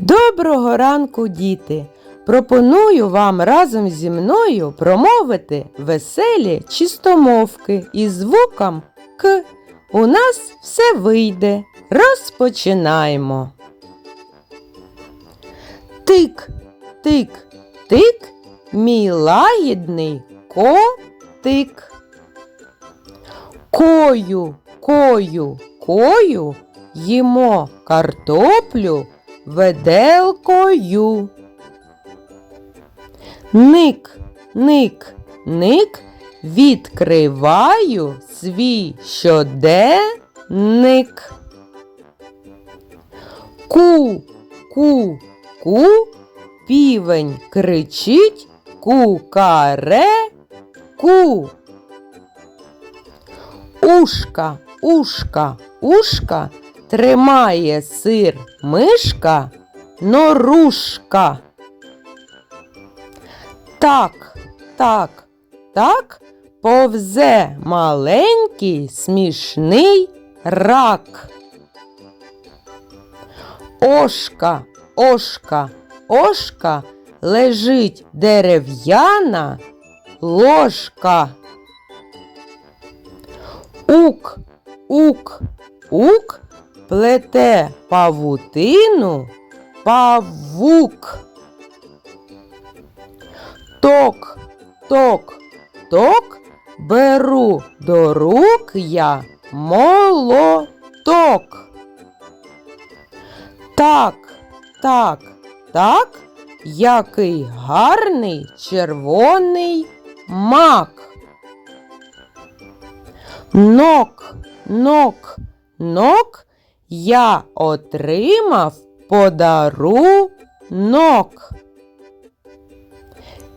Доброго ранку, діти! Пропоную вам разом зі мною промовити веселі чистомовки із звуком К. У нас все вийде. Розпочинаємо. Тик, тик, тик, мій лагідний котик. Кою, кою, кою, їмо картоплю веделкою. Ник, ник, ник, відкриваю свій щоденник. Ку, ку, ку, півень кричить кукаре, ку. Ушка, ушка, ушка, тримає сир мишка, норушка. Так, так, так, повзе маленький смішний рак. Ошка, ошка, ошка, лежить дерев'яна ложка. Ук, ук, ук, плете павутину павук. Ток, ток, ток, беру до рук я молоток. Так, так, так, який гарний червоний мак. Нок, нок, нок, я отримав подарунок.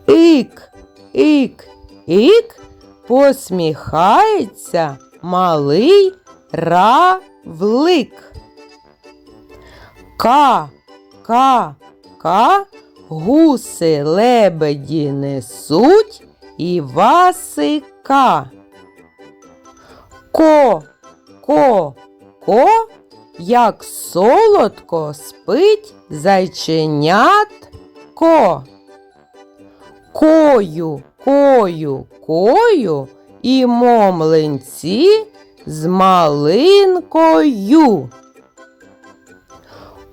Ік, ік, ік, посміхається малий равлик. Ка, ка, ка, гуси лебеді несуть і васика. Ко, ко, ко, як солодко спить зайченятко. Кою, кою, кою і момлинці з малинкою.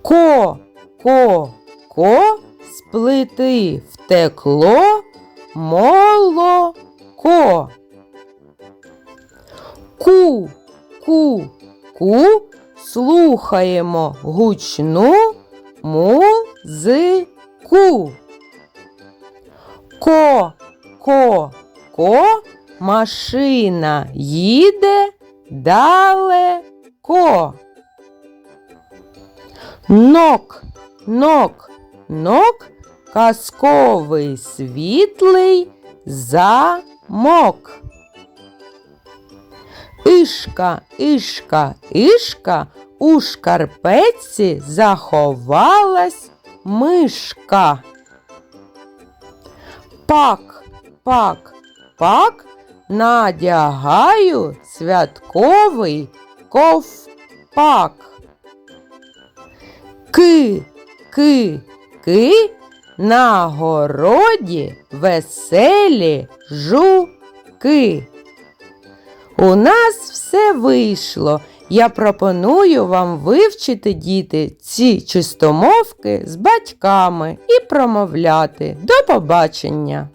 Ко, ко, ко, з плити втекло молоко. Ку, ку, ку, слухаємо гучну музику. Ко, ко, ко, машина їде далеко. Нок, нок, нок, казковий світлий замок. Ішка, ішка, ішка, у шкарпетці заховалась мишка. Пак, пак, пак, надягаю святковий ковпак. Ки, ки, ки, на городі веселі жуки. У нас все вийшло. Я пропоную вам вивчити діти ці чистомовки з батьками і промовляти. До побачення!